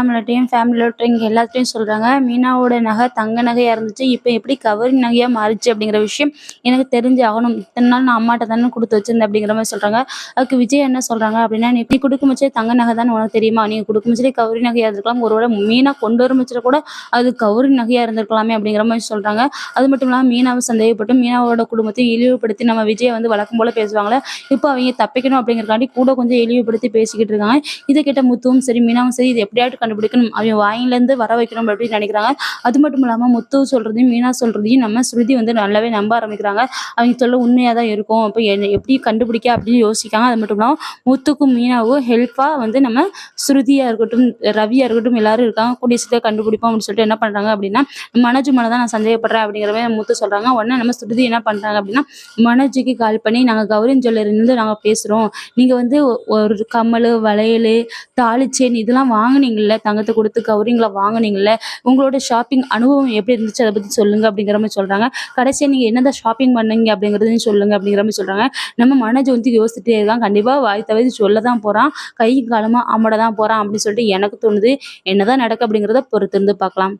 நம்மள்ட்டையும் ஃபேமிலியோட இங்கே எல்லாத்தையும் சொல்கிறாங்க மீனாவோட நகை தங்க நகையாக இருந்துச்சு இப்போ எப்படி கவரிங் நகையாக மாறிச்சு அப்படிங்கிற விஷயம் எனக்கு தெரிஞ்சு ஆகணும் இத்தனை நாள் நான் அம்மாட்ட தானே கொடுத்து வச்சிருந்தேன் அப்படிங்கிற மாதிரி சொல்கிறாங்க அதுக்கு விஜய் என்ன சொல்கிறாங்க அப்படின்னா நீ இப்படி கொடுக்கும் பட்சம் தங்க நகை தானே உனக்கு தெரியுமா? நீ கொடுக்கும் பட்சம் கவரி நகையாக இருந்திருக்கலாம் ஒருவேளை மீனா கொண்டு வரும் கூட அது கவரி நகையாக இருந்திருக்கலாமே அப்படிங்கிற மாதிரி சொல்கிறாங்க அது மட்டும் இல்லாமல் மீனாவை சந்தேகப்பட்டு மீனாவோட குடும்பத்தை இழிவுபடுத்தி நம்ம விஜயை வந்து வழக்கம் போல் பேசுவாங்களே இப்போ அவங்க தப்பிக்கணும் அப்படிங்கிறக்காண்டி கூட கொஞ்சம் இழிவுபடுத்தி பேசிக்கிட்டு இருக்காங்க. இதை கேட்ட முத்துவும் சரி மீனாவும் சரி இது எப்படியாட்டு கண்டுபிடிக்கணும். அவங்க வாயிலேருந்து வர வைக்கணும் அப்படின்னு நினைக்கிறாங்க. அது மட்டும் இல்லாமல் முத்து சொல்கிறதையும் மீனா சொல்கிறதையும் நம்ம ஸ்ருதி வந்து நல்லாவே நம்ப ஆரம்பிக்கிறாங்க. அவங்க சொல்ல உண்மையாக தான் இருக்கும். இப்போ என்ன எப்படி கண்டுபிடிக்க அப்படின்னு யோசிக்காங்க. அது மட்டும் இல்லாமல் முத்துக்கும் மீனாவும் ஹெல்ப்பாக வந்து நம்ம ஸ்ருதியாக இருக்கட்டும் ரவியாக இருக்கட்டும் எல்லாரும் இருக்காங்க. கூடிய சீக்கிரம் கண்டுபிடிப்போம் அப்படின்னு சொல்லிட்டு என்ன பண்ணுறாங்க அப்படின்னா மனோஜ் மேலே தான் நான் சந்தேகப்படுறேன் அப்படிங்கிற மாதிரி முத்து சொல்கிறாங்க உடனே நம்ம ஸ்ருதி என்ன பண்ணுறாங்க அப்படின்னா மனோஜுக்கு கால் பண்ணி நாங்கள் கௌரின் ஜுவல்லரிலேருந்து நாங்கள் பேசுகிறோம் நீங்கள் வந்து ஒரு கம்மல் வளையல் தாலி செயின் இதெல்லாம் வாங்கினீங்கல்ல தங்கத்தை கொடுத்து கௌரிங்களை வாங்குனீங்கல்ல உங்களோட ஷாப்பிங் அனுபவம் எப்படி இருந்துச்சு? அதை பற்றி சொல்லுங்க அப்படிங்கிற மாதிரி சொல்கிறாங்க கடைசியாக நீங்கள் என்னதான் ஷாப்பிங் பண்ணீங்க அப்படிங்கிறதையும் சொல்லுங்க அப்படிங்கிற மாதிரி சொல்கிறாங்க நம்ம மனஜ் வந்து யோசிச்சுட்டே இருக்கான். கண்டிப்பாக வாய் தவிர சொல்ல தான் போகிறான் கை காலமாக அமட தான் போகிறான் அப்படின்னு சொல்லிட்டு எனக்கு தோணுது. என்னதான் நடக்கு அப்படிங்கிறத பொறுத்திருந்து பார்க்கலாம்.